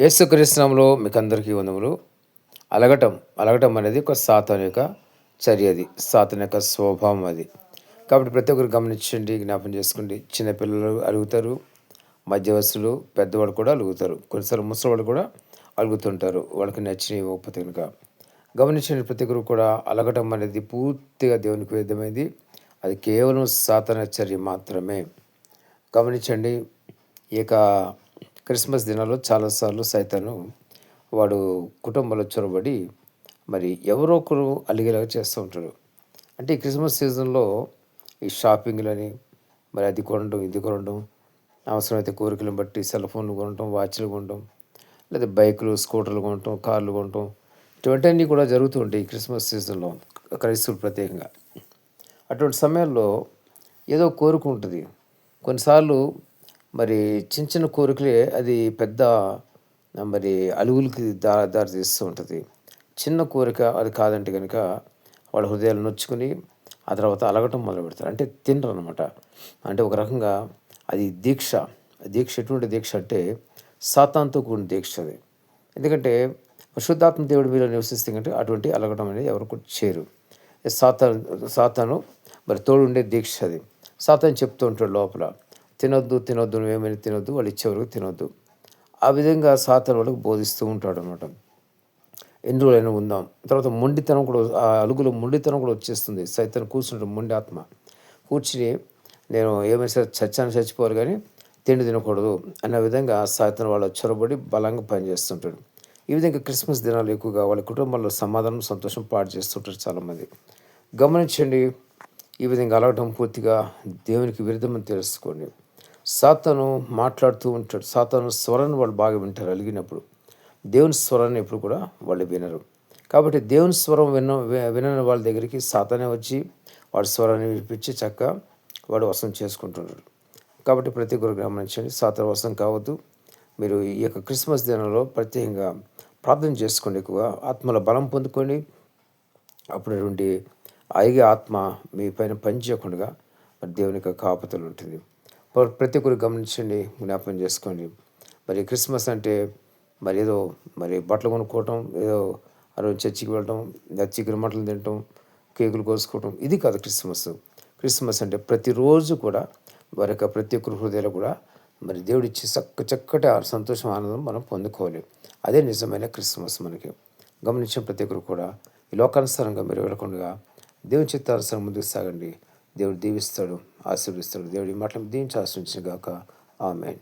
యేసుక్రీస్తునామంలో మీకు అందరికీ వందములు. అలగటం అలగటం అనేది ఒక సాతాన్ యొక్క చర్య అది. సాతాన్ యొక్క స్వభావం అది. కాబట్టి ప్రతి ఒక్కరు గమనించండి జ్ఞాపం చేసుకోండి. చిన్నపిల్లలు అలుగుతారు మధ్యవస్తులు పెద్దవాళ్ళు కూడా అలుగుతారు. కొన్నిసార్లు ముసలివాళ్ళు కూడా అలుగుతుంటారు. వాళ్ళకి నచ్చినవి ఇవ్వకపోతే కనుక. గమనించండి ప్రతి ఒక్కరు కూడా అలగటం అనేది పూర్తిగా దేవునికి విధమైంది అది కేవలం సాతన చర్య మాత్రమే. గమనించండి ఈ యొక్క క్రిస్మస్ దినాల్లో చాలాసార్లు సైతాను వాడు కుటుంబంలో చొరబడి మరి ఎవరో ఒకరు అలిగేలాగా చేస్తూ ఉంటాడు. అంటే ఈ క్రిస్మస్ సీజన్లో ఈ షాపింగ్లని మరి అది కొనడం ఇది కొనడం అవసరమైతే కోరికలను బట్టి సెల్ ఫోన్లు కొనడం వాచ్లు కొనడం లేదా బైకులు స్కూటర్లు కొనటం కార్లు కొనటం ఇటువంటివన్నీ కూడా జరుగుతూ ఉంటాయి ఈ క్రిస్మస్ సీజన్లో క్రైస్తవులు ప్రత్యేకంగా. అటువంటి సమయంలో ఏదో కోరిక ఉంటుంది. కొన్నిసార్లు మరి చిన్న చిన్న కోరికలే అది పెద్ద మరి అలుగులకి దా దారి తీస్తూ ఉంటుంది. చిన్న కోరిక అది కాదంటే కనుక వాళ్ళ హృదయాలు నొచ్చుకుని ఆ తర్వాత అలగటం మొదలు పెడతారు. అంటే తినరు అనమాట అంటే ఒక రకంగా అది దీక్ష. దీక్ష ఎటువంటి దీక్ష అంటే సాతాంతో కూడిన దీక్ష అది. ఎందుకంటే శుద్ధాత్మ దేవుడి మీద నివసిస్తే కంటే అటువంటి అలగటం అనేది ఎవరికి చేరు సాతాను సాతాను మరి తోడుండే దీక్ష అది. సాతాను చెప్తూ ఉంటాడు లోపల. తినొద్దు తినొద్దు నువ్వేమైనా తినొద్దు వాళ్ళు ఇచ్చేవరకు తినొద్దు. ఆ విధంగా సాతన వాళ్ళకు బోధిస్తూ ఉంటాడు అనమాట ఎన్ని రోజులైనా ఉందాం. తర్వాత మొండితనం కూడా ఆ అలుగులో మొండితనం కూడా వచ్చేస్తుంది. సైతం కూర్చుంటాడు మొండి ఆత్మ. కూర్చుని నేను ఏమైనా సరే చచ్చాను చచ్చిపోవాలి కానీ తిండి తినకూడదు అన్న విధంగా సాయతన వాళ్ళ చొరబడి బలంగా పనిచేస్తుంటాడు. ఈ విధంగా క్రిస్మస్ దినాలు ఎక్కువగా వాళ్ళ కుటుంబంలో సమాధానం సంతోషం పాటు చేస్తుంటారు చాలామంది. గమనించండి ఈ విధంగా అలగటం పూర్తిగా దేవునికి విరుద్ధమని తెలుసుకోండి. సాతను మాట్లాడుతూ ఉంటాడు. సాతను స్వరాన్ని వాళ్ళు బాగా వింటారు అలిగినప్పుడు. దేవుని స్వరాన్ని ఎప్పుడు కూడా వాళ్ళు వినరు. కాబట్టి దేవుని స్వరం విన వినని వాళ్ళ దగ్గరికి సాతనే వచ్చి వాడి స్వరాన్ని వినిపించి చక్క వాడు వసం చేసుకుంటున్నాడు కాబట్టి ప్రతి ఒక్కరు గమనించండి సాతన వసం కావద్దు. మీరు ఈ యొక్క క్రిస్మస్ దినంలో ప్రత్యేకంగా ప్రార్థన చేసుకోండి ఎక్కువ ఆత్మల బలం పొందుకోండి. అప్పుడు ఐగే ఆత్మ మీ పైన పనిచేయకుండా దేవుని యొక్క కాపుతలు ఉంటుంది. ప్రతి ఒక్కరు గమనించండి జ్ఞాపకం చేసుకోండి. మరి క్రిస్మస్ అంటే మరి ఏదో మరి బట్టలు కొనుక్కోవటం ఏదో ఆ రోజు చర్చికి వెళ్ళటం చికెన్ మటలు తినటం కేకులు కోసుకోవటం ఇది కాదు క్రిస్మస్. క్రిస్మస్ అంటే ప్రతిరోజు కూడా వారి యొక్క ప్రతి ఒక్కరి హృదయాలు కూడా మరి దేవుడిచ్చి చక్క చక్కటి సంతోషం ఆనందం మనం పొందుకోవాలి. అదే నిజమైన క్రిస్మస్ మనకి. గమనించిన ప్రతి ఒక్కరు కూడా ఈ లోకానుసారంగా మీరు వెళ్ళకుండా దేవుని చిత్తానుసారం ముందుకు సాగండి. దేవుడు దీవిస్తాడు ఆశీర్వదిస్తాడు. దేవుడి మాటలు దీవించి ఆశ్రయించిన గాక. ఆమె